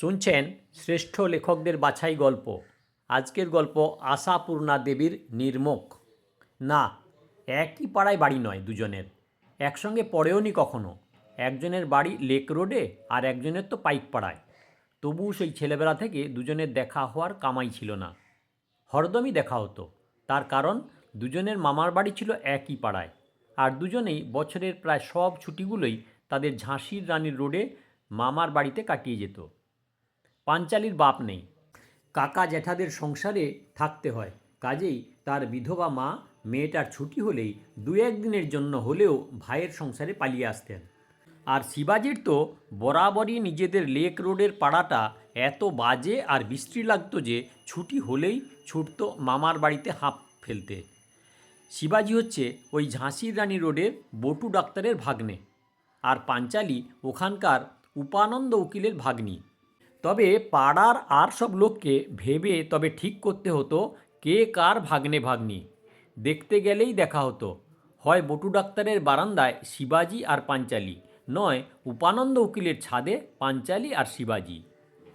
শুনছেন শ্রেষ্ঠ লেখকদের বাছাই গল্প। আজকের গল্প আশাপূর্ণা দেবীর নির্মুখ না, একই পাড়ায় বাড়ি নয় দুজনের। একসঙ্গে পড়েও নি কখনো? একজনের বাড়ি লেক রোডে আর একজনের তো পাইক পাড়ায়। তবু সেই ছেলেবেলা থেকে দুজনের দেখা হওয়ার কামাই ছিল না। হরদমই দেখা হতো। তার কারণ, দুজনের মামার বাড়ি ছিল একই পাড়ায়। আর দুজনেই বছরের প্রায় সব ছুটিগুলোই তাদের ঝাঁসির রানীর রোডে মামার বাড়িতে কাটিয়ে যেত। পাঞ্চালির বাপ নেই। কাকা জ্যাঠাদের সংসারে থাকতে হয়। কাজেই তার বিধবা মা মেয়েটার ছুটি হলেই দু একদিনের জন্য হলেও ভাইয়ের সংসারে পালিয়ে আসতেন। আর শিবাজির তো বরাবরই নিজেদের লেক রোডের পাড়াটা এত বাজে আর বৃষ্টি লাগতো যে ছুটি হলেই ছুটতো মামার বাড়িতে হাঁপ ফেলতে। শিবাজি হচ্ছে ওই ঝাঁসির রানী রোডের বটু ডাক্তারের ভাগ্নে। আর পাঞ্চালি ওখানকার উপানন্দ উকিলের ভাগ্নি। তবে পাড়ার আর সব লোককে ভেবে তবে ঠিক করতে হতো কে কার ভাগ্নে ভাগ্নি। দেখতে গেলেই দেখা হতো। হয় বটু ডাক্তারের বারান্দায় শিবাজি আর পাঞ্চালি, নয় উপানন্দ উকিলের ছাদে পাঞ্চালি আর শিবাজি।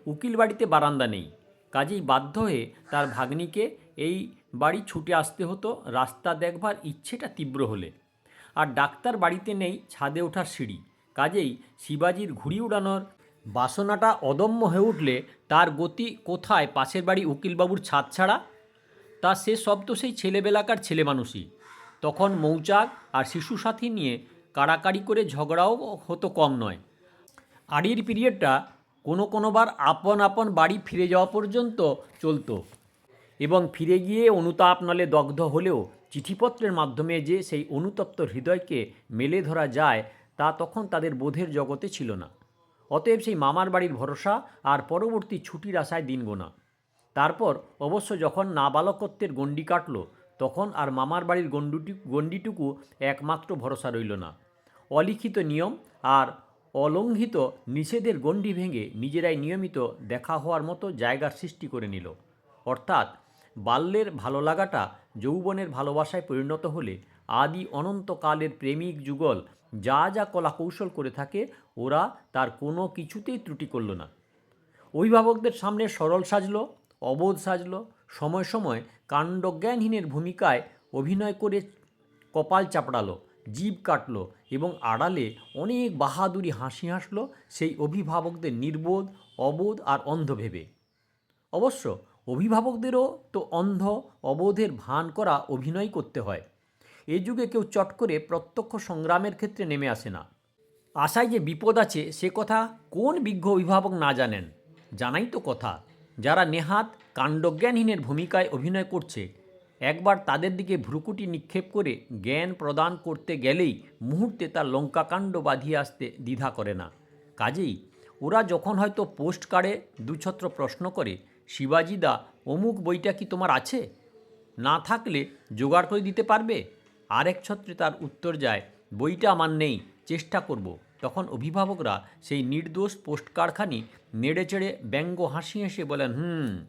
উকিল বাড়িতে বারান্দা নেই। কাজেই বাধ্য হয়ে তার ভাগ্নিকে এই বাড়ি ছুটে আসতে হতো রাস্তা দেখবার ইচ্ছেটা তীব্র হলে। আর ডাক্তার বাড়িতে নেই ছাদে ওঠার সিঁড়ি। কাজেই শিবাজির ঘুড়ি উড়ানোর বাসনাটা অদম্য হয়ে উঠলে তার গতি কোথায় পাশের বাড়ি উকিলবাবুর ছাদ ছাড়া? তা সে সব তো সেই ছেলেবেলাকার ছেলে মানুষই তখন মৌচাক আর শিশু সাথী নিয়ে কাড়াকাড়ি করে ঝগড়াও হতো কম নয়। আড়ির পিরিয়ডটা কোনো কোনোবার আপন আপন বাড়ি ফিরে যাওয়া পর্যন্ত চলতো এবং ফিরে গিয়ে অনুতাপ নলে দগ্ধ হলেও চিঠিপত্রের মাধ্যমে যে সেই অনুতপ্ত হৃদয়কে মেলে ধরা যায় তা তখন তাদের বোধের জগতে ছিল না। অতএব সেই মামার বাড়ির ভরসা আর পরবর্তী ছুটির আশায় দিন গোনা। তারপর অবশ্য যখন নাবালকত্বের গণ্ডি কাটল, তখন আর মামার বাড়ির গণ্ডুটি, গণ্ডিটুকু একমাত্র ভরসা রইল না। অলিখিত নিয়ম আর অলঙ্ঘিত নিষেধের গণ্ডি ভেঙে নিজেরাই নিয়মিত দেখা হওয়ার মতো জায়গার সৃষ্টি করে নিল। অর্থাৎ বাল্যের ভালো লাগাটা যৌবনের ভালোবাসায় পরিণত হলে আদি অনন্তকালের প্রেমিক যুগল যা যা কলা কৌশল করে থাকে ওরা তার কোনো কিছুতেই ত্রুটি করল না। অভিভাবকদের সামনে সরল সাজলো, অবোধ সাজলো, সময় সময় কাণ্ডজ্ঞানহীনের ভূমিকায় অভিনয় করে কপাল চাপড়ালো, জীব কাটলো এবং আড়ালে অনেক বাহাদুরি হাসি হাসলো সেই অভিভাবকদের নির্বোধ, অবোধ আর অন্ধ ভেবে। অবশ্য অভিভাবকদেরও তো অন্ধ, অবোধের ভান করা অভিনয় করতে হয়। এ যুগে কেউ চট করে প্রত্যক্ষ সংগ্রামের ক্ষেত্রে নেমে আসে না। আশায় যে বিপদ আছে, সে কথা কোন বিজ্ঞ অভিভাবক না জানেন? জানাই তো কথা। যারা নেহাত কাণ্ডজ্ঞানহীনের ভূমিকায় অভিনয় করছে, একবার তাদের দিকে ভ্রুকুটি নিক্ষেপ করে জ্ঞান প্রদান করতে গেলেই মুহূর্তে তার লঙ্কাকাণ্ড বাঁধিয়ে আসতে দ্বিধা করে না। কাজেই ওরা যখন হয়তো পোস্ট কার্ডে দুছত্র প্রশ্ন করে শিবাজিদা অমুক বইটা কি তোমার আছে? না থাকলে জোগাড় করে দিতে পারবে? আরেক ছত্রে তার উত্তর যায়, বইটা আমার নেই। চেষ্টা করব। তখন অভিভাবকরা সেই নির্দোষ পোস্টকার্ডখানি নেড়ে চেড়ে ব্যঙ্গ হাসি হেসে বলেন, হুম।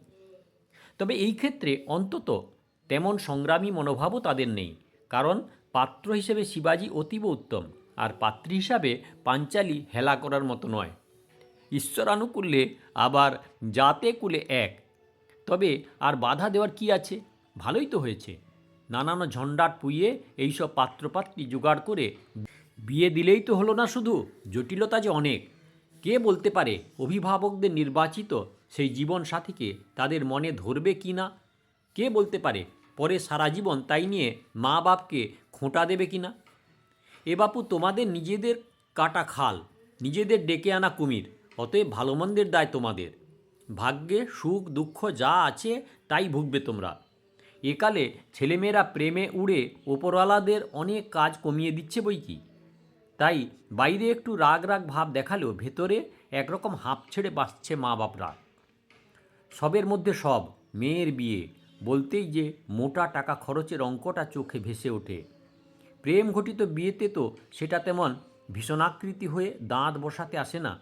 তবে এই ক্ষেত্রে অন্তত তেমন সংগ্রামী মনোভাবও তাদের নেই। কারণ পাত্র হিসেবে শিবাজি অতীব উত্তম, আর পাত্রী হিসাবে পাঞ্চালি হেলা করার মতো নয়। ঈশ্বরানুকূল্যে আবার জাতে কুলে এক। তবে আর বাধা দেওয়ার কি আছে? ভালোই তো হয়েছে। নানান ঝঞ্ঝাট পুইয়ে এইসব পাত্রপাত্রী জোগাড় করে বিয়ে দিলেই তো হলো না শুধু। জটিলতা যে অনেক। কে বলতে পারে অভিভাবকদের নির্বাচিত সেই জীবন সাথীকে তাদের মনে ধরবে কি না? কে বলতে পারে পরে সারা জীবন তাই নিয়ে মা বাপকে খোঁটা দেবে কি না? এ বাপু, তোমাদের নিজেদের কাটা খাল, নিজেদের ডেকে আনা কুমির, অতএব ভালো মন্দের দায় তোমাদের। ভাগ্যে সুখ, দুঃখ যা আছে তাই ভুগবে তোমরা। একালে ছেলেমেয়েরা প্রেমে উড়ে ওপরওয়ালাদের অনেক কাজ কমিয়ে দিচ্ছে বই কি? তাই বাইরে একটু রাগ রাগ ভাব দেখালেও ভেতরে একরকম হাঁপ ছেড়ে বাঁচছে মা বাপরা। সবের মধ্যে সব, মেয়ের বিয়ে, বলতেই যে মোটা টাকা খরচের অঙ্কটা চোখে ভেসে ওঠে। প্রেম ঘটিত বিয়েতে তো সেটা তেমন ভীষণাকৃতি হয়ে দাঁত বসাতে আসে না।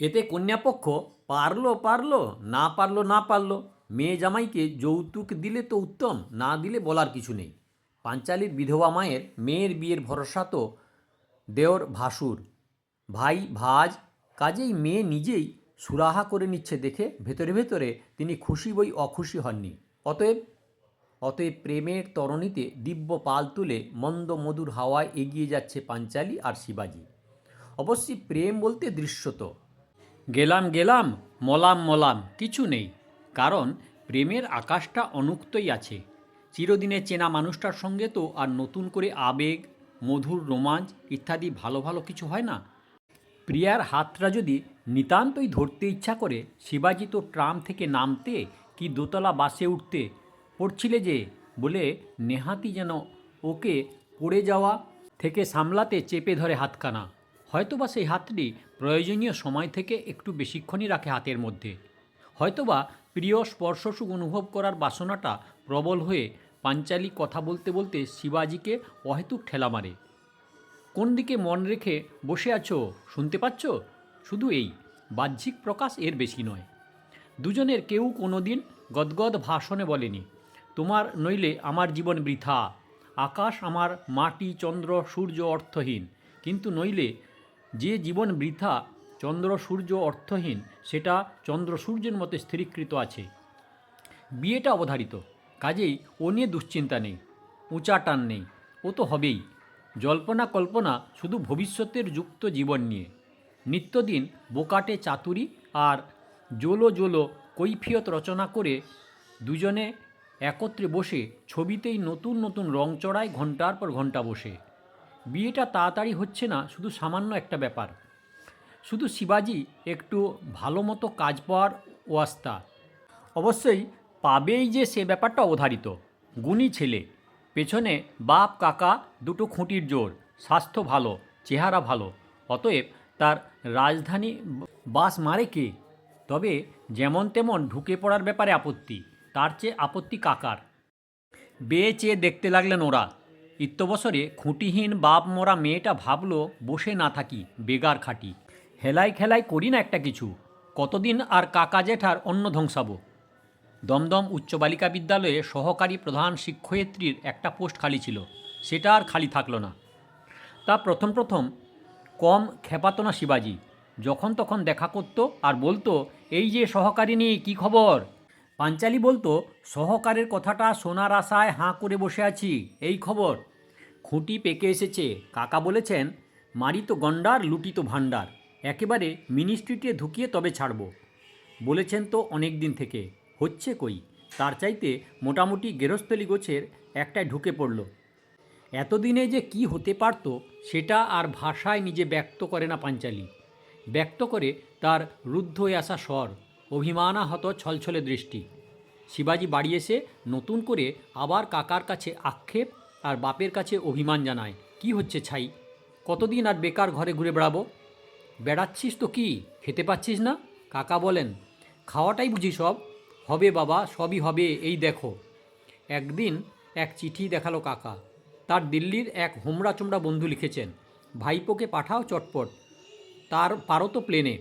এতে কন্যাপক্ষ, পারল পারল, না পারল না পারল, মেয়ে জামাইকে যৌতুক দিলে তো উত্তম, না দিলে বলার কিছু নেই। পাঞ্চালির বিধবা মায়ের মেয়ের বিয়ের ভরসা তো দেওর ভাসুর। ভাই ভাজ, কাজেই মেয়ে নিজেই সুরাহা করে নিচ্ছে দেখে ভেতরে ভেতরে তিনি খুশি বই অখুশি হননি। অতএব অতএব প্রেমের তরণীতে দিব্য পাল তুলে মন্দ মধুর হাওয়ায় এগিয়ে যাচ্ছে পাঞ্চালী আর শিবাজি। অবশ্যই প্রেম বলতে দৃশ্যত গেলাম গেলাম, মলাম মলাম, কিছু নেই। কারণ প্রেমের আকাশটা অনুক্তই আছে। চিরদিনে চেনা মানুষটার সঙ্গে তো আর নতুন করে আবেগ মধুর রোমাঞ্চ ইত্যাদি ভালো ভালো কিছু হয় না? প্রিয়ার হাতটা যদি নিতান্তই ধরতে ইচ্ছা করে, শিবাজি তো ট্রাম থেকে নামতে কি দোতলা বাসে উঠতে পড়ছিলে যে বলে নেহাতি যেন ওকে পড়ে যাওয়া থেকে সামলাতে চেপে ধরে হাতখানা। হয়তোবা সেই হাতটি প্রয়োজনীয় সময় থেকে একটু বেশিক্ষণই রাখে হাতের মধ্যে। হয়তোবা প্রিয় স্পর্শসুখ অনুভব করার বাসনাটা প্রবল হয়ে পাঞ্চালি কথা বলতে বলতে শিবাজিকে অহেতুক ঠেলা মারে। কোন দিকে মন রেখে বসে আছো, শুনতে পাচ্ছ? শুধু এই, বাহ্যিক প্রকাশ এর বেশি নয়। দুজনের কেউ কোনো দিন গদগদ ভাষণে বলেনি, তোমার নইলে আমার জীবন বৃথা, আকাশ আমার মাটি, চন্দ্র, সূর্য অর্থহীন। কিন্তু নইলে যে জীবন বৃথা, চন্দ্র, সূর্য অর্থহীন, সেটা চন্দ্র সূর্যের মতো স্থিরীকৃত আছে। বিয়েটা অবধারিত। কাজেই ও নিয়ে দুশ্চিন্তা নেই উঁচা টান নেই, ও তো হবেই। জল্পনা কল্পনা শুধু ভবিষ্যতের যুক্ত জীবন নিয়ে। নিত্যদিন বোকাটে চাতুরি আর জোলো জোলো কৈফিয়ত রচনা করে দুজনে একত্রে বসে ছবিতেই নতুন নতুন রং চড়ায় ঘণ্টার পর ঘণ্টা বসে। বিয়েটা তাড়াতাড়ি হচ্ছে না, শুধু সামান্য একটা ব্যাপার। শুধু শিবাজি একটু ভালো মতো কাজ পাওয়ার ওয়াস্তা। অবশ্যই পাবেই যে সে ব্যাপারটা অবধারিত। গুণী ছেলে, পেছনে বাপ, কাকা, দুটো খুঁটির জোর, স্বাস্থ্য ভালো, চেহারা ভালো, অতএব তার রাজধানী বাস মারে কে? তবে যেমন তেমন ঢুকে পড়ার ব্যাপারে আপত্তি, তার চেয়ে আপত্তি কাকার। বেয়ে চেয়ে দেখতে লাগলেন ওরা। ইত্যবসরে খুঁটিহীন বাপ মোরা মেয়েটা ভাবলো, বসে না থাকি, বেগার খাটি। হেলাই খেলাই করি না একটা কিছু। কতদিন আর কাকা জেঠার অন্য ধ্বংসাবো? দমদম উচ্চ বালিকা বিদ্যালয়ে সহকারী প্রধান শিক্ষয়িত্রীর একটা পোস্ট খালি ছিল। সেটা আর খালি থাকল না। তা প্রথম প্রথম কম খেপাতো না শিবাজি। যখন তখন দেখা করতো আর বলতো, এই যে সহকারিনী কি খবর? পাঞ্চালি বলতো, সহকারের কথাটা সোনার আশায় হাঁ করে বসে আছি, এই খবর? খুঁটি পেকে এসেছে। কাকা বলেছেন, মারি তো গন্ডার লুটি তো ভাণ্ডার। একেবারে মিনিস্ট্রিতে ঢুকিয়ে তবে ছাড়ব। বলেছেন তো অনেক দিন থেকে। হচ্ছে কই? তার চাইতে মোটামুটি গেরস্থলী গোছের একটায় ঢুকে পড়ল। এতদিনে যে কি হতে পারত, সেটা আর ভাষায় নিজে ব্যক্ত করে না পাঞ্চালি। ব্যক্ত করে তার রুদ্ধ হয়ে আসা স্বর, অভিমানাহত ছলছলে দৃষ্টি। শিবাজি বাড়ি এসে নতুন করে আবার কাকার কাছে আক্ষেপ আর বাপের কাছে অভিমান জানায়। কি হচ্ছে ছাই? কতদিন আর বেকার ঘরে ঘুরে বেড়াবো? বেড়াচ্ছিস তো কি? খেতে পাচ্ছিস না? কাকা বলেন, খাওয়াটাই বুঝি সব। হবে বাবা, সবই হবে, এই দেখো। একদিন এক চিঠি দেখাল কাকা। তার দিল্লির এক হোমড়া চোমড়া বন্ধু লিখেছেন, ভাইপোকে পাঠাও চটপট, তার পারো তো প্লেনে।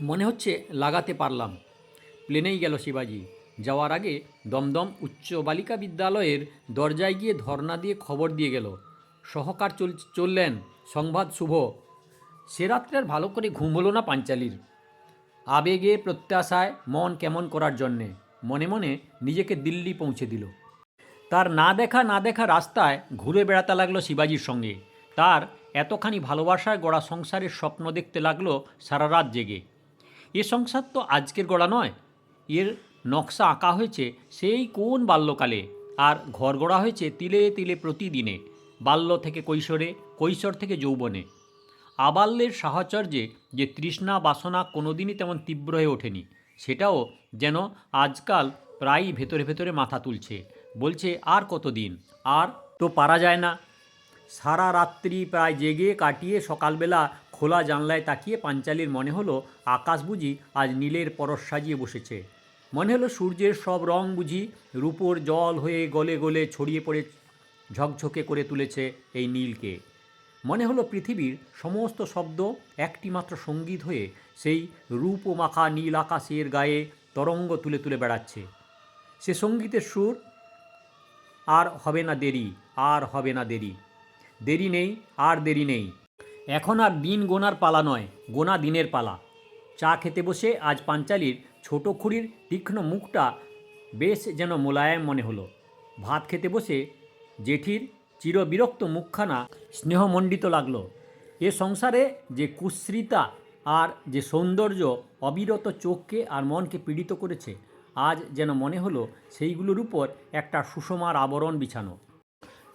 মনে হচ্ছে লাগাতে পারলাম। প্লেনেই গেল শিবাজি। যাওয়ার আগে দমদম উচ্চ বালিকা বিদ্যালয়ের দরজায় গিয়ে ধর্না দিয়ে খবর দিয়ে গেল। সহকার চল, চললেন, সংবাদ শুভ। সে রাত্রে আর ভালো করে ঘুম হলো না পাঞ্চালির? আবেগে প্রত্যাশায় মন কেমন করার জন্যে মনে মনে নিজেকে দিল্লি পৌঁছে দিল। তার না দেখা না দেখা রাস্তায় ঘুরে বেড়াতে লাগল শিবাজির সঙ্গে। তার এতখানি ভালোবাসায় গড়া সংসারের স্বপ্ন দেখতে লাগল সারা রাত জেগে। এ সংসার তো আজকের গড়া নয়। এর নকশা আঁকা হয়েছে সেই কোন বাল্যকালে? আর ঘর গড়া হয়েছে তিলে তিলে প্রতিদিনে, বাল্য থেকে কৈশোরে, কৈশোর থেকে যৌবনে। আবাল্যের সাহচর্যে যে তৃষ্ণা বাসনা কোনোদিনই তেমন তীব্র হয়ে ওঠেনি। সেটাও যেন আজকাল প্রায়ই ভেতরে ভেতরে মাথা তুলছে। বলছে, আর কতদিন? আর তো পারা যায় না। সারা রাত্রি প্রায় জেগে কাটিয়ে সকালবেলা খোলা জানলায় তাকিয়ে পাঞ্চালির মনে হলো, আকাশ বুঝি আজ নীলের পরশ সাজিয়ে বসেছে। মনে হলো সূর্যের সব রং বুঝি রূপোর জল হয়ে গলে গলে ছড়িয়ে পড়ে ঝকঝকে করে তুলেছে এই নীলকে। মনে হলো পৃথিবীর সমস্ত শব্দ একটিমাত্র সংগীত হয়ে সেই রূপ মাখা নীল আকাশের গায়ে তরঙ্গ তুলে তুলে বেড়াচ্ছে। সে সঙ্গীতের সুর, আর হবে না দেরি, আর হবে না দেরি দেরি নেই, আর দেরি নেই। এখন আর দিন গোনার পালা নয়, গোনা দিনের পালা। চা খেতে বসে আজ পাঞ্চালির ছোট খুঁড়ির তীক্ষ্ণ মুখটা বেশ যেন মোলায়েম মনে হলো। ভাত খেতে বসে জেঠির চিরবিরক্ত মুখখানা স্নেহমণ্ডিত লাগল। এ সংসারে যে কুশ্রিতা আর যে সৌন্দর্য অবিরত চোখকে আর মনকে পীড়িত করেছে, আজ যেন মনে হলো সেইগুলোর উপর একটা সুষমার আবরণ বিছানো।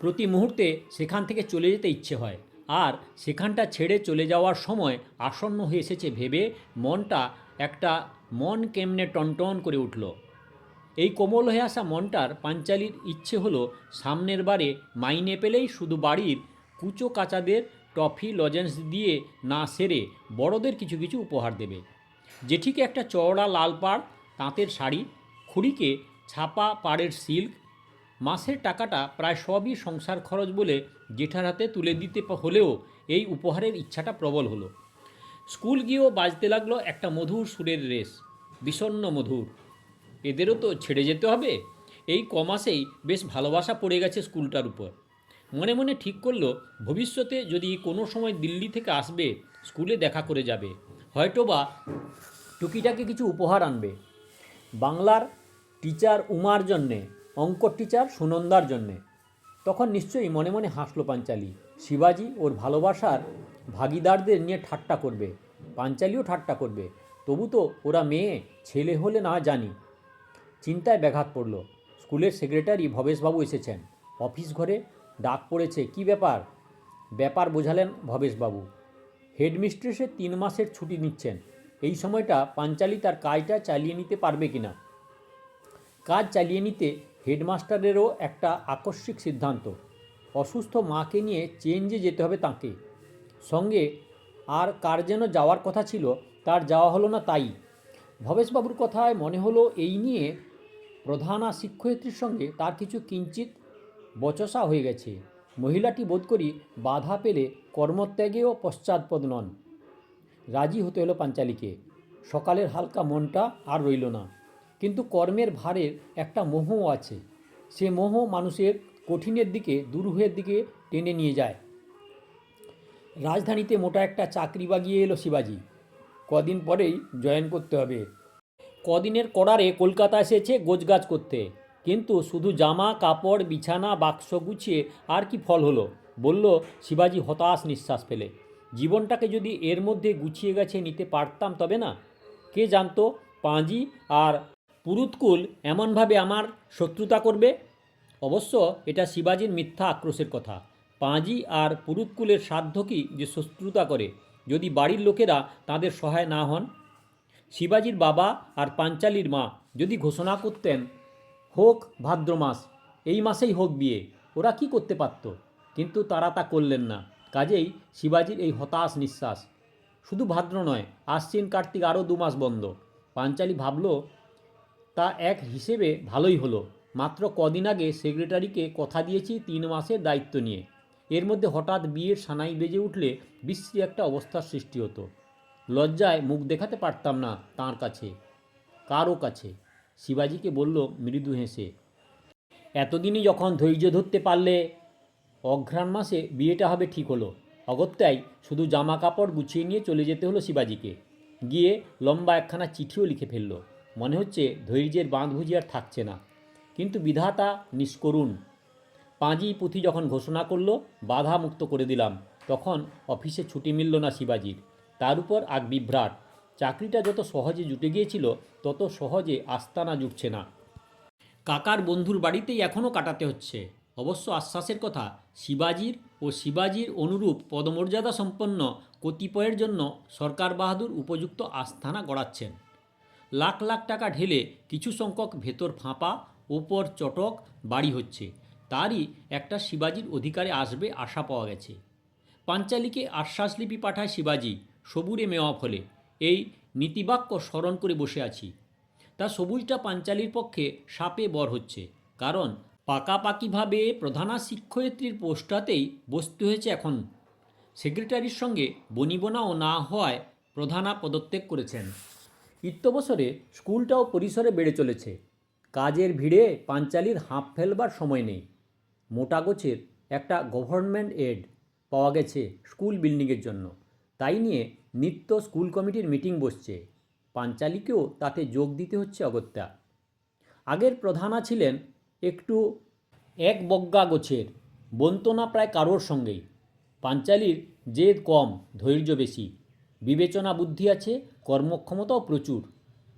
প্রতি মুহূর্তে সেখান থেকে চলে যেতে ইচ্ছে হয়, আর সেখানটা ছেড়ে চলে যাওয়ার সময় আসন্ন হয়ে এসেছে ভেবে মনটা একটা মন কেমনে টনটন করে উঠল। এই কোমল হয়ে আসা মনটার পাঞ্চালির ইচ্ছে হলো সামনের বারে মাইনে পেলেই শুধু বাড়ির কুচো কাচাদের টফি, লজেন্স দিয়ে না সেরে বড়দের কিছু কিছু উপহার দেবে। জেঠিকে একটা চওড়া লাল পাড়, তাঁতের শাড়ি, খুড়িকে ছাপা পাড়ের সিল্ক, মাসের টাকাটা প্রায় সবই সংসার খরচ বলে জেঠার হাতে তুলে দিতে হলেও এই উপহারের ইচ্ছাটা প্রবল হলো। স্কুল গিয়েও বাজতে লাগল একটা মধুর সুরের রেস বিষণ্ণ মধুর। এদেরও তো ছেড়ে যেতে হবে। এই কমাসেই বেশ ভালোবাসা পড়ে গেছে স্কুলটার উপর। মনে মনে ঠিক করল, ভবিষ্যতে যদি কোনো সময় দিল্লি থেকে আসবে, স্কুলে দেখা করে যাবে। হয়তোবা টুকিটাকে কিছু উপহার আনবে। বাংলার টিচার উমার জন্যে অঙ্ক টিচার সুনন্দার জন্যে। তখন নিশ্চয়ই মনে মনে হাসলো পাঞ্চালি। শিবাজি ওর ভালোবাসার ভাগিদারদের নিয়ে ঠাট্টা করবে। পাঞ্চালিও ঠাট্টা করবে। তবু তো ওরা মেয়ে, ছেলে হলে না জানি। চিন্তায় ব্যাঘাত পড়ল। স্কুলের সেক্রেটারি ভবেশবাবু এসেছেন। অফিস ঘরে ডাক পড়েছে, কি ব্যাপার? ব্যাপার বোঝালেন ভবেশবাবু। হেডমিস্ট্রেসে তিন মাসের ছুটি নিচ্ছেন। এই সময়টা পাঞ্চালি তার কাজটা চালিয়ে নিতে পারবে কি না কাজ চালিয়ে নিতে হেডমাস্টারেরও একটা আকস্মিক সিদ্ধান্ত। অসুস্থ মাকে নিয়ে চেঞ্জে যেতে হবে তাকে। সঙ্গে আর কার যেন যাওয়ার কথা ছিল, তার যাওয়া হলো না তাই। ভবেশবাবুর কথায় মনে হলো এই নিয়ে প্রধানা শিক্ষয়িত্রীর সঙ্গে তার কিছু কিঞ্চিত বচসা হয়ে গেছে। মহিলাটি বোধ করি বাধা পেলে কর্মত্যাগেও পশ্চাৎপদ নন। রাজি হতে হলো পাঞ্চালীকে। সকালের হালকা মনটা আর রইল না। কিন্তু কর্মের ভারের একটা মোহও আছে। সে মোহ মানুষের কঠিনের দিকে, দুরূহের দিকে টেনে নিয়ে যায়। রাজধানীতে মোটা একটা চাকরি বাগিয়ে এলো শিবাজি। কদিন পরেই জয়েন করতে হবে। কদিনের করারে কলকাতা এসেছে গোছগাছ করতে। কিন্তু শুধু জামা, কাপড়, বিছানা, বাক্স গুছিয়ে আর কি ফল হলো? বলল, শিবাজি হতাশ নিঃশ্বাস ফেলে। জীবনটাকে যদি এর মধ্যে গুছিয়ে গেছে নিতে পারতাম তবে না? কে জানতো? পাঁজি আর পুরুতকুল এমনভাবে আমার শত্রুতা করবে? অবশ্য এটা শিবাজির মিথ্যা আক্রোশের কথা। পাঁজি আর পুরুতকুলের সাধ্য কি যে শত্রুতা করে? যদি বাড়ির লোকেরা তাদের সহায় না হন? শিবাজির বাবা আর পাঞ্চালির মা যদি ঘোষণা করতেন, হোক ভাদ্র মাস, এই মাসেই হোক বিয়ে, ওরা কি করতে পারত? কিন্তু তারা তা করলেন না। কাজেই শিবাজির এই হতাশ নিঃশ্বাস। শুধু ভাদ্র নয় আশ্বিন কার্তিক আরও দু মাস বন্ধ। পাঞ্চালি ভাবল, তা এক হিসেবে ভালোই হলো। মাত্র কদিন আগে সেক্রেটারিকে কথা দিয়েছি তিন মাসের দায়িত্ব নিয়ে। এর মধ্যে হঠাৎ বিয়ের সানাই বেজে উঠলে বিশ্রী একটা অবস্থার সৃষ্টি হতো। লজ্জায় মুখ দেখাতে পারতাম না তার কাছে, কারও কাছে। শিবাজিকে বলল, মৃদু হেসে, এতদিনই যখন ধৈর্য ধরতে পারলে অঘ্রাণ মাসে বিয়েটা হবে ঠিক হলো। অগত্যাই শুধু জামা কাপড় গুছিয়ে নিয়ে চলে যেতে হলো শিবাজিকে। গিয়ে লম্বা একখানা চিঠিও লিখে ফেলল। মনে হচ্ছে ধৈর্যের বাঁধ বুঝি আর থাকছে না। কিন্তু বিধাতা নিষ্করুণ। পাঁজি পুঁথি যখন ঘোষণা করল, বাধা মুক্ত করে দিলাম। তখন অফিসে ছুটি মিলল না শিবাজির। তার উপর আগ বিভ্রাট। চাকরিটা যত সহজে জুটে গিয়েছিল, তত সহজে আস্তানা জুটছে না। কাকার বন্ধুর বাড়িতেই এখনও কাটাতে হচ্ছে। অবশ্য আশ্বাসের কথা, শিবাজির ও শিবাজির অনুরূপ পদমর্যাদা সম্পন্ন কতিপয়ের জন্য সরকার বাহাদুর উপযুক্ত আস্থানা গড়াচ্ছেন। লাখ লাখ টাকা ঢেলে কিছু সংখ্যক ভেতর ফাঁপা, ওপর চটক বাড়ি হচ্ছে। তারই একটা শিবাজির অধিকারে আসবে আশা পাওয়া গেছে। পাঞ্চালীকে আশ্বাসলিপি পাঠায় শিবাজি সবুরে মেওয়া ফলে। এই নীতিবাক্য স্মরণ করে বসে আছি। তা সবুজটা পাঞ্চালীর পক্ষে সাপে বর হচ্ছে। কারণ পাকাপাকিভাবে প্রধানা শিক্ষয়িত্রীর পোস্টটাতেই বসতে হয়েছে এখন। সেক্রেটারির সঙ্গে বনিবনাও না হওয়ায় প্রধানা পদত্যাগ করেছেন। ইত্যবসরে স্কুলটাও পরিসরে বেড়ে চলেছে। কাজের ভিড়ে পাঞ্চালির হাঁপ ফেলবার সময় নেই। মোটা গোছের একটা গভর্নমেন্ট এড পাওয়া গেছে স্কুল বিল্ডিংয়ের জন্য। তাই নিয়ে নিত্য স্কুল কমিটির মিটিং বসছে। পাঞ্চালীকেও তাতে যোগ দিতে হচ্ছে অগত্যা। আগের প্রধানা ছিলেন একটু এক বজ্ঞা গোছের, বন্তনা প্রায় কারোর সঙ্গেই। পাঞ্চালীর জেদ কম, ধৈর্য বেশি। বিবেচনা বুদ্ধি আছে, কর্মক্ষমতাও প্রচুর।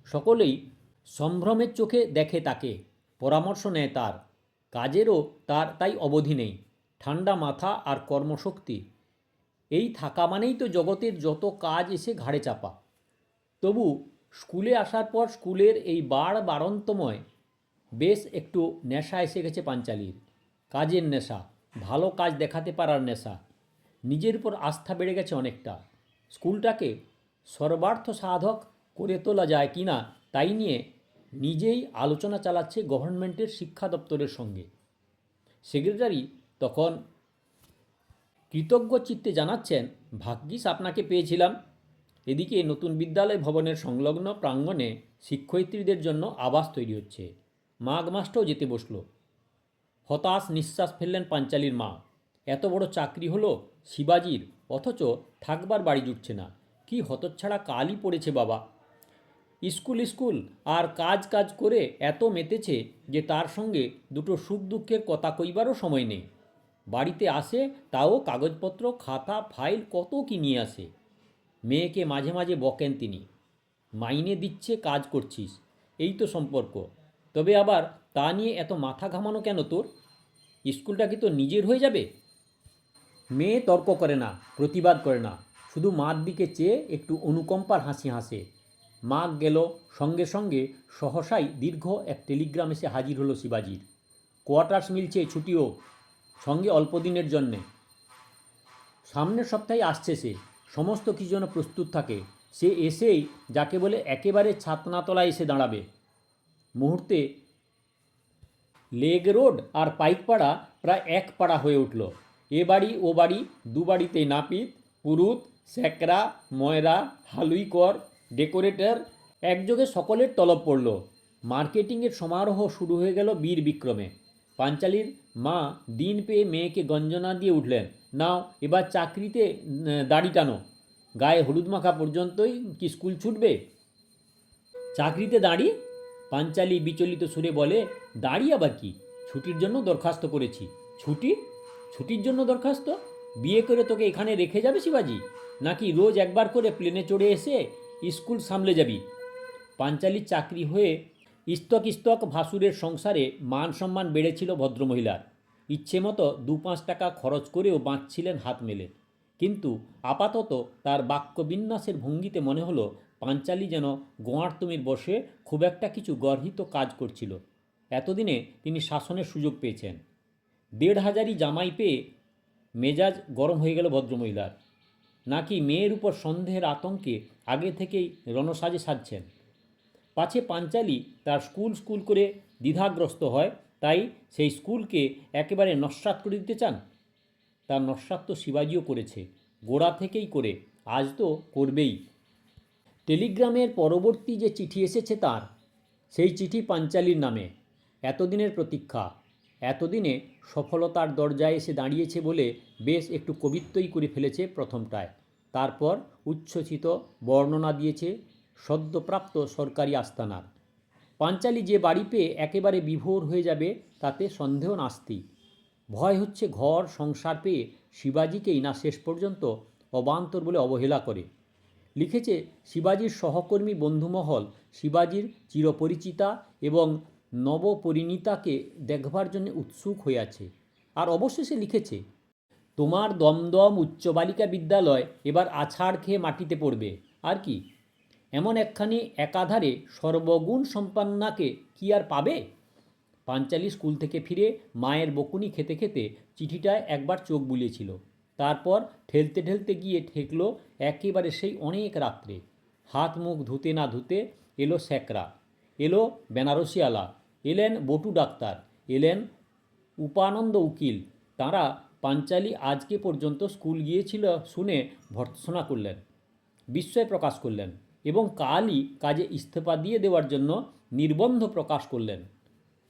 সকলেই সম্ভ্রমের চোখে দেখে তাকে, পরামর্শ নেয় তার। কাজেরও তার তাই অবধি নেই। ঠান্ডা মাথা আর কর্মশক্তি। এই থাকা মানেই তো জগতের যত কাজ এসে ঘাড়ে চাপা। তবু স্কুলে আসার পর স্কুলের এই বাড় বাড়ন্তময় বেশ একটু নেশা এসে গেছে পাঞ্চালির। কাজের নেশা, ভালো কাজ দেখাতে পারার নেশা। নিজের উপর আস্থা বেড়ে গেছে অনেকটা। স্কুলটাকে সর্বার্থ সাধক করে তোলা যায় কি না, তাই নিয়ে নিজেই আলোচনা চালাচ্ছে গভর্নমেন্টের শিক্ষা দপ্তরের সঙ্গে। সেক্রেটারি তখন কৃতজ্ঞ চিত্তে জানাচ্ছেন, ভাগ্যিস আপনাকে পেয়েছিলাম। এদিকে নতুন বিদ্যালয় ভবনের সংলগ্ন প্রাঙ্গণে শিক্ষয়িত্রীদের জন্য আবাস তৈরি হচ্ছে। মাঘ মাসটাও যেতে বসল। হতাশ নিঃশ্বাস ফেললেন পাঞ্চালির মা। এত বড় চাকরি হলো শিবাজির, অথচ থাকবার বাড়ি জুটছে না। কি হতচ্ছাড়া কালই পড়েছে বাবা। স্কুল স্কুল, আর কাজ কাজ করে এত মেতেছে যে তার সঙ্গে দুটো সুখ দুঃখের কথা কইবারও সময় নেই। বাড়িতে আসে, তাও কাগজপত্র, খাতা, ফাইল, কত কি নিয়ে আসে। মেয়েকে মাঝে মাঝে বকেন তিনি। মাইনে দিচ্ছে, কাজ করছিস। এই তো সম্পর্ক। তবে আবার তা নিয়ে এত মাথা ঘামানো কেন তোর? স্কুলটা কি তো নিজের হয়ে যাবে? মেয়ে তর্ক করে না, প্রতিবাদ করে না। শুধু মার দিকে চেয়ে একটু অনুকম্পার হাসি হাসে। মা গেল, সঙ্গে সঙ্গে সহসাই দীর্ঘ এক টেলিগ্রাম এসে হাজির হলো শিবাজির। কোয়ার্টার্স মিলছে, ছুটিও। সঙ্গে অল্প দিনের জন্যে। সামনের সপ্তাহে আসছে সে। সমস্ত কিছু যেন প্রস্তুত থাকে। সে এসেই যাকে বলে একেবারে ছাতনাতলায় এসে দাঁড়াবে। মুহূর্তে লেগ রোড আর পাইকপাড়া প্রায় এক পাড়া হয়ে উঠল। এ বাড়ি, ও বাড়ি, দু বাড়িতে নাপিত, পুরুত স্যাকরা ময়রা, হালুইকর, ডেকোরেটর, একযোগে সকলের তলব পড়ল। মার্কেটিংয়ের সমারোহ শুরু হয়ে গেল বীর বিক্রমে। পাঞ্চালির মা দিন পেয়ে মেয়েকে গঞ্জনা দিয়ে উঠলেন, নাও, এবার চাকরিতে দাড়ি টানো। গায়ে হলুদ মাখা পর্যন্তই কি স্কুল ছুটবে? চাকরিতে দাঁড়ি? পাঞ্চালি বিচলিত সুরে বলে, দাঁড়ি আবার কি? ছুটির জন্য দরখাস্ত করেছি। ছুটি? ছুটির জন্য দরখাস্ত? বিয়ে করে তোকে এখানে রেখে যাবে শিবাজি? নাকি রোজ একবার করে প্লেনে চড়ে এসে স্কুল সামলে যাবি? পাঞ্চালির চাকরি হয়ে ইস্তক ইস্তক ভাসুরের সংসারে মান সম্মান বেড়েছিল ভদ্রমহিলার। ইচ্ছে মতো দু পাঁচ টাকা খরচ করেও বাঁচছিলেন হাত মেলে। কিন্তু আপাতত তার বাক্যবিন্যাসের ভঙ্গিতে মনে হলো, পাঞ্চালি যেন গোয়ার্তুমির বসে খুব একটা কিছু গর্হিত কাজ করছিল। এতদিনে তিনি শাসনের সুযোগ পেয়েছেন। দেড় হাজারই জামাই পেয়ে মেজাজ গরম হয়ে গেল ভদ্রমহিলার। নাকি মেয়ের উপর সন্দেহের আতঙ্কে আগে থেকেই রণসাজে সাজছেন। পাছে পাঞ্চালি তার স্কুল স্কুল করে দ্বিধাগ্রস্ত হয়, তাই সেই স্কুলকে একেবারে নস্বাত করে দিতে চান? তার নস্বাত তো শিবাজিও করেছে, গোড়া থেকেই করে, আজ তো করবেই। টেলিগ্রামের পরবর্তী যে চিঠি এসেছে তার, সেই চিঠি পাঞ্চালির নামে। এতদিনের প্রতীক্ষা, এতদিনে সফলতার দরজায় এসে দাঁড়িয়েছে বলে বেশ একটু কবিত্বই করে ফেলেছে প্রথমটায়। তারপর উচ্ছ্বসিত বর্ণনা দিয়েছে সদ্যপ্রাপ্ত সরকারি আস্তানার। পাঞ্চালি যে বাড়ি পেয়ে একেবারে বিভোর হয়ে যাবে তাতে সন্দেহ নাস্তি ভয় হচ্ছে ঘর, সংসার পেয়ে শিবাজিকেই না শেষ পর্যন্ত অবান্তর বলে অবহেলা করে। লিখেছে, শিবাজির সহকর্মী বন্ধুমহল, শিবাজির চিরপরিচিতা এবং নবপরিণীতাকে দেখবার জন্য উৎসুক হয়ে আছে। আর অবশেষে লিখেছে, তোমার দমদম উচ্চ বালিকা বিদ্যালয় এবার আছাড় খেয়ে মাটিতে পড়বে। আর কি? এমন একখানি একাধারে সর্বগুণ সম্পন্নাকে কি আর পাবে? পাঞ্চালি স্কুল থেকে ফিরে মায়ের বকুনি খেতে খেতে চিঠিটায় একবার চোখ বুলিয়েছিল। তারপর ঠেলতে ঠেলতে গিয়ে ঠেকলো একেবারে সেই অনেক রাত্রে। হাত মুখ ধুতে না ধুতে এলো স্যাকরা এলো বেনারসিয়ালা, এলেন বটু ডাক্তার, এলেন উপানন্দ উকিল। তাঁরা পাঞ্চালি আজকে পর্যন্ত স্কুল গিয়েছিল শুনে ভর্ৎসনা করলেন, বিস্ময় প্রকাশ করলেন। এবং কালই কাজে ইস্তফা দিয়ে দেওয়ার জন্য নির্বন্ধ প্রকাশ করলেন।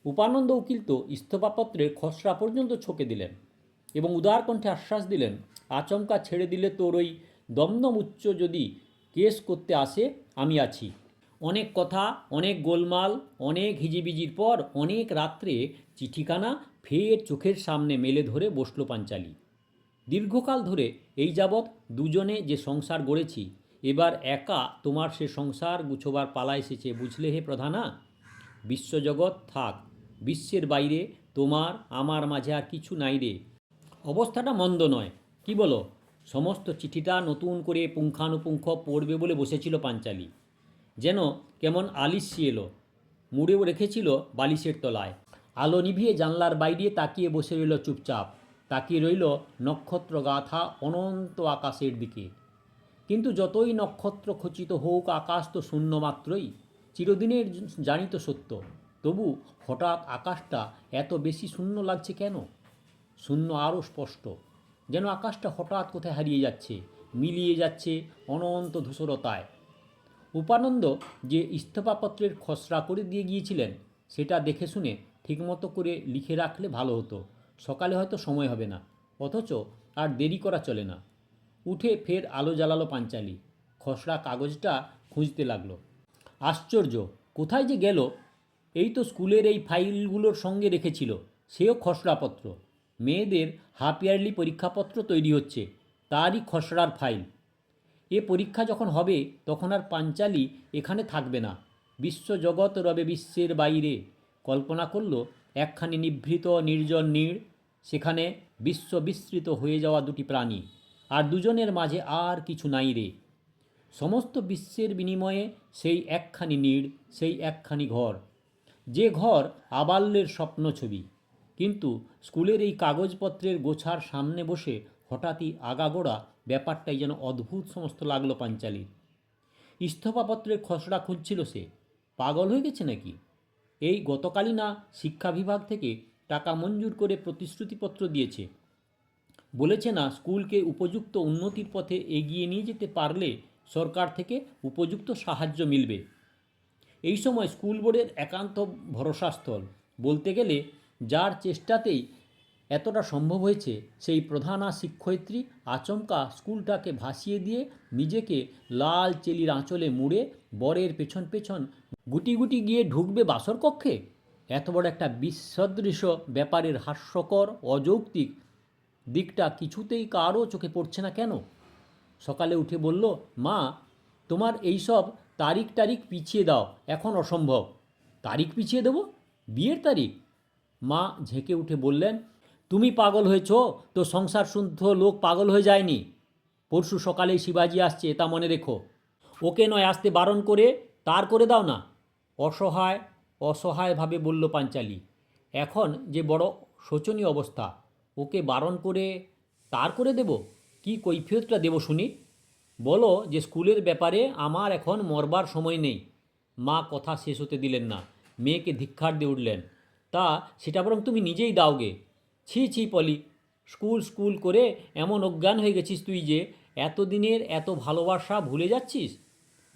উপানন্দ উকিল তো ইস্তফাপত্রের খসড়া পর্যন্ত ছকে দিলেন এবং উদার কণ্ঠে আশ্বাস দিলেন, আচমকা ছেড়ে দিলে তোর ওই দমদম উচ্চ যদি কেস করতে আসে, আমি আছি। অনেক কথা, অনেক গোলমাল, অনেক হিজিবিজির পর অনেক রাত্রে চিঠিখানা ফের চোখের সামনে মেলে ধরে বসল পাঞ্চালি। দীর্ঘকাল ধরে এই যাবৎ দুজনে যে সংসার গড়েছি এবার একা তোমার সে সংসার গুছোবার পালা এসেছে, বুঝলে হে প্রধানা? বিশ্বজগৎ থাক, বিশ্বের বাইরে তোমার, আমার মাঝে আর কিছু নাই রে। অবস্থাটা মন্দ নয়, কি বলো? সমস্ত চিঠিটা নতুন করে পুঙ্খানুপুঙ্খ পড়বে বলে বসেছিল পাঞ্চালি। যেন কেমন আলিস্যি এলো, মুড়েও রেখেছিল বালিশের তলায়। আলো নিভিয়ে জানলার বাইরে তাকিয়ে বসে রইল চুপচাপ, তাকিয়ে রইল নক্ষত্র গাথা অনন্ত আকাশের দিকে। কিন্তু যতই নক্ষত্র খচিত হোক, আকাশ তো শূন্য মাত্রই। চিরদিনের জানিত সত্য। তবু হঠাৎ আকাশটা এত বেশি শূন্য লাগছে কেন? শূন্য আরও স্পষ্ট। যেন আকাশটা হঠাৎ কোথায় হারিয়ে যাচ্ছে, মিলিয়ে যাচ্ছে অনন্ত ধূসরতায়। উপানন্দ যে ইস্তফাপত্রের খসড়া করে দিয়ে গিয়েছিলেন, সেটা দেখে শুনে ঠিকমতো করে লিখে রাখলে ভালো হতো। সকালে হয়তো সময় হবে না, অথচ আর দেরি করা চলে না। উঠে ফের আলো জ্বালালো পাঞ্চালি। খসড়া কাগজটা খুঁজতে লাগল। আশ্চর্য, কোথায় যে গেল? এই তো স্কুলের এই ফাইলগুলোর সঙ্গে রেখেছিল, সেও খসড়াপত্র। মেয়েদের হাফ ইয়ারলি পরীক্ষাপত্র তৈরি হচ্ছে, তারই খসড়ার ফাইল। এ পরীক্ষা যখন হবে, তখন আর পাঞ্চালি এখানে থাকবে না। বিশ্বজগৎ রবে বিশ্বের বাইরে। কল্পনা করল, একখানি নিভৃত, নির্জন নীড়, সেখানে বিশ্ব বিস্তৃত হয়ে যাওয়া দুটি প্রাণী। আর দুজনের মাঝে আর কিছু নাই রে। সমস্ত বিশ্বের বিনিময়ে সেই একখানি নীড়, সেই একখানি ঘর। যে ঘর আবাল্যের স্বপ্ন ছবি। কিন্তু স্কুলের এই কাগজপত্রের গোছার সামনে বসে হঠাৎই আগাগোড়া ব্যাপারটাই যেন অদ্ভুত সমস্ত লাগল পাঞ্চালির ইস্তফাপত্রের খসড়া খুঁজছিল সে। পাগল হয়ে গেছে নাকি? এই গতকালই না শিক্ষা বিভাগ থেকে টাকা মঞ্জুর করে প্রতিশ্রুতিপত্র দিয়েছে। বলেছে না, স্কুলকে উপযুক্ত উন্নতির পথে এগিয়ে নিয়ে যেতে পারলে সরকার থেকে উপযুক্ত সাহায্য মিলবে। এই সময় স্কুল বোর্ডের একান্ত ভরসাস্থল। বলতে গেলে, যার চেষ্টাতেই এতটা সম্ভব হয়েছে, সেই প্রধানা শিক্ষয়িত্রী আচমকা স্কুলটাকে ভাসিয়ে দিয়ে নিজেকে লাল চেলির আঁচলে মুড়ে বরের পেছন পেছন গুটি গুটি গিয়ে ঢুকবে বাসর কক্ষে? এত বড় একটা বিসদৃশ ব্যাপারের হাস্যকর, অযৌক্তিক দিকটা কিছুতেই কারও চোখে পড়ছে না কেন? সকালে উঠে বলল, মা, তোমার এইসব তারিখ তারিখ পিছিয়ে দাও, এখন অসম্ভব। তারিখ পিছিয়ে দেবো? বিয়ের তারিখ? মা ঝেঁকে উঠে বললেন, তুমি পাগল হয়েছ, তো সংসার শুদ্ধ লোক পাগল হয়ে যায়নি। পরশু সকালেই শিবাজি আসছে, তা মনে রেখো। ওকে নয় আসতে বারণ করে, তার করে দাও না। অসহায়, অসহায়ভাবে বলল পাঞ্চালি, এখন যে বড় শোচনীয় অবস্থা ওকে বারণ করে তার করে দেব? কি কৈফিয়তটা দেব শুনি? বলো যে স্কুলের ব্যাপারে আমার এখন মরবার সময় নেই। মা কথা শেষ হতে দিলেন না। মেয়েকে ধিক্ষার দিয়ে উঠলেন। তা সেটা বরং তুমি নিজেই দাওগে। ছি ছি, পলি। স্কুল স্কুল করে এমন অজ্ঞান হয়ে গেছিস তুই যে এতদিনের এত ভালোবাসা ভুলে যাচ্ছিস?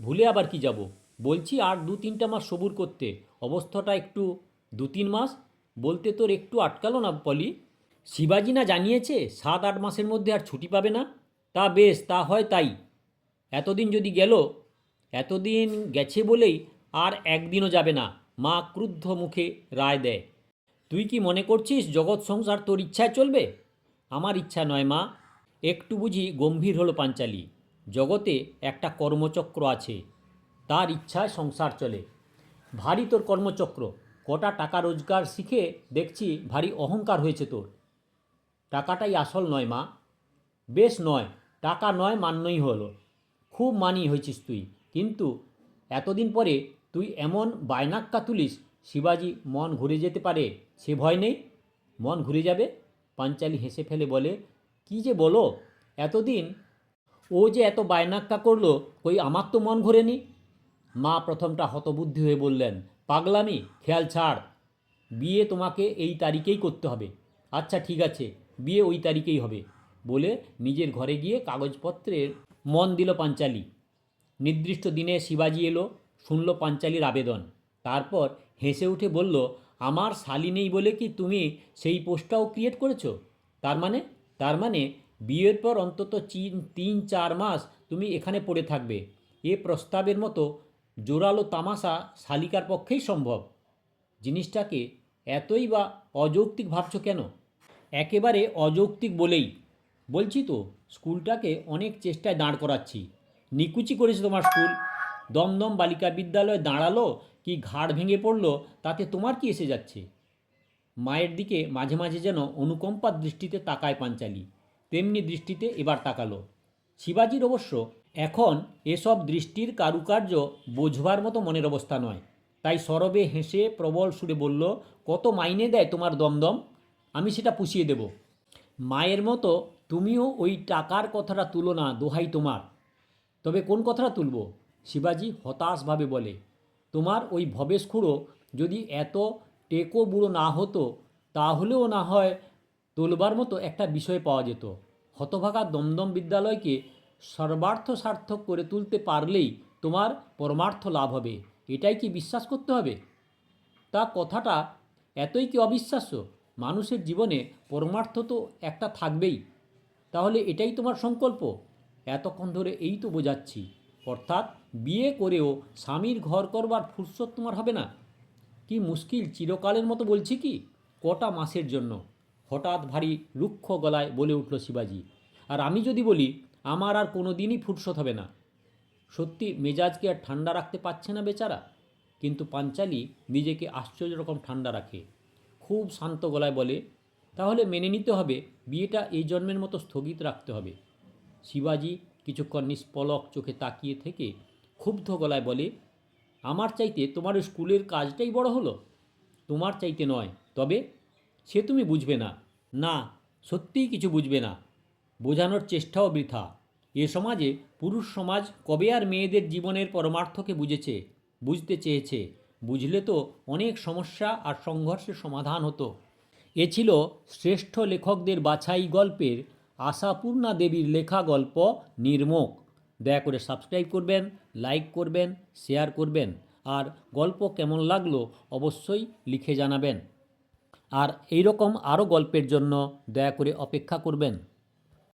ভুলে আবার কি যাব? বলছি আর দু তিনটা মাস সবুর করতে। অবস্থাটা একটু দু তিন মাস? বলতে তোর একটু আটকালো না, পলি? শিবাজি না জানিয়েছে সাত আট মাসের মধ্যে আর ছুটি পাবে না? তা বেশ, তা হয় তাই। এতদিন যদি গেল, এতদিন গেছে বলেই আর একদিনও যাবে না। মা ক্রুদ্ধ মুখে রায় দেয়। তুই কি মনে করছিস জগৎ সংসার তোর ইচ্ছায় চলবে? আমার ইচ্ছা নয় মা। একটু বুঝি গম্ভীর হলো পাঞ্চালি। জগতে একটা কর্মচক্র আছে। তার ইচ্ছায় সংসার চলে। ভারী তোর কর্মচক্র। কটা টাকা রোজগার শিখে দেখছি ভারী অহংকার হয়েছে তোর। টাকাটাই আসল নয়, মা। বেশ নয়, টাকা নয় মান্যই হলো। খুব মানি হয়েছিস তুই। কিন্তু এতদিন পরে তুই এমন বায়নাক্কা তুলিস, শিবাজি, মন ঘুরে যেতে পারে, সে ভয় নেই? মন ঘুরে যাবে? পাঞ্চালি হেসে ফেলে বলে, কি যে বলো, এতদিন ও যে এত বায়নাক্কা করল, কই আমার তো মন ঘোরেনি? মা প্রথমটা হতবুদ্ধি হয়ে বললেন, পাগলামি, খেয়াল ছাড়। বিয়ে তোমাকে এই তারিখেই করতে হবে। আচ্ছা ঠিক আছে। বিয়ে ওই তারিখেই হবে বলে নিজের ঘরে গিয়ে কাগজপত্রের মন দিল পাঞ্চালি। নির্দিষ্ট দিনে শিবাজি এলো, শুনল পাঞ্চালির আবেদন। তারপর হেসে উঠে বলল, আমার শালি নেই বলে কি তুমি সেই পোস্টটাও ক্রিয়েট করেছ? তার মানে তার মানে বিয়ের পর অন্তত চিন তিন, চার মাস তুমি এখানে পড়ে থাকবে। এ প্রস্তাবের মতো জোরালো তামাশা শালিকার পক্ষেই সম্ভব। জিনিসটাকে এতই বা অযৌক্তিক ভাবছ কেন? একেবারে অযৌক্তিক বলেই। বলছি তো, স্কুলটাকে অনেক চেষ্টায় দাঁড় করাচ্ছি। নিকুচি করেছে তোমার স্কুল। দমদম বালিকা বিদ্যালয় দাঁড়াল, কি ঘাড় ভেঙে পড়ল, তাতে তোমার কি এসে যাচ্ছে? মায়ের দিকে মাঝে মাঝে যেন অনুকম্পার দৃষ্টিতে তাকায় পাঞ্চালি। তেমনি দৃষ্টিতে এবার তাকালো। শিবাজির অবশ্য এখন এসব দৃষ্টির কারুকার্য বোঝবার মতো মনের অবস্থা নয়। তাই সরবে হেসে প্রবল সুরে বলল, কত মাইনে দেয় তোমার দমদম? আমি সেটা পুষিয়ে দেব। মায়ের মতো তুমিও ওই টাকার কথাটা তুলো না, দোহাই তোমার। তবে কোন কথাটা তুলব? শিবাজি হতাশভাবে বলে, তোমার ওই ভবেশ খুঁড়ো যদি এত টেকো বুড়ো না হতো, তাহলেও না হয় তোলবার মতো একটা বিষয় পাওয়া যেত। হতভাগা দমদম বিদ্যালয়কে সর্বার্থ সার্থক করে তুলতে পারলেই তোমার পরমার্থ লাভ হবে। এটাই কি বিশ্বাস করতে হবে? তা কথাটা এতই কি অবিশ্বাস্য? মানুষের জীবনে পরমার্থ তো একটা থাকবেই। তাহলে এটাই তোমার সংকল্প? এতক্ষণ ধরে এই তো বোঝাচ্ছি। অর্থাৎ বিয়ে করেও স্বামীর ঘর করবার ফুরসত তোমার হবে না? কি মুশকিল চিরকালের মতো বলছি কি? কটা মাসের জন্য? হঠাৎ ভারী রুক্ষ গলায় বলে উঠল শিবাজি। আর আমি যদি বলি, আমার আর কোনো দিনই ফুরসত হবে না। সত্যি মেজাজকে আর ঠান্ডা রাখতে পারছে না বেচারা। কিন্তু পাঞ্চালি নিজেকে আশ্চর্য রকম ঠান্ডা রাখে। খুব শান্ত গলায় বলে, তাহলে মেনে নিতে হবে, বিয়েটা এই জন্মের মতো স্থগিত রাখতে হবে। শিবাজি কিছুক্ষণ নিষ্পলক চোখে তাকিয়ে থেকে ক্ষুব্ধ গলায় বলে, আমার চাইতে তোমার স্কুলের কাজটাই বড় হলো? তোমার চাইতে নয়, তবে সে তুমি বুঝবে না। না, সত্যিই কিছু বুঝবে না। বোঝানোর চেষ্টাও বৃথা। এ সমাজে পুরুষ সমাজ কবে আর মেয়েদের জীবনের পরমার্থকে বুঝেছে, বুঝতে চেয়েছে? বুঝলে তো অনেক সমস্যা আর সংঘর্ষের সমাধান হতো। এ ছিল শ্রেষ্ঠ লেখকদের বাছাই গল্পের আশাপূর্ণা দেবীর লেখা গল্প নির্মোক। দয়া করে সাবস্ক্রাইব করবেন, লাইক করবেন, শেয়ার করবেন আর গল্প কেমন লাগল অবশ্যই লিখে জানাবেন। আর এইরকম আরও গল্পের জন্য দয়া করে অপেক্ষা করবেন।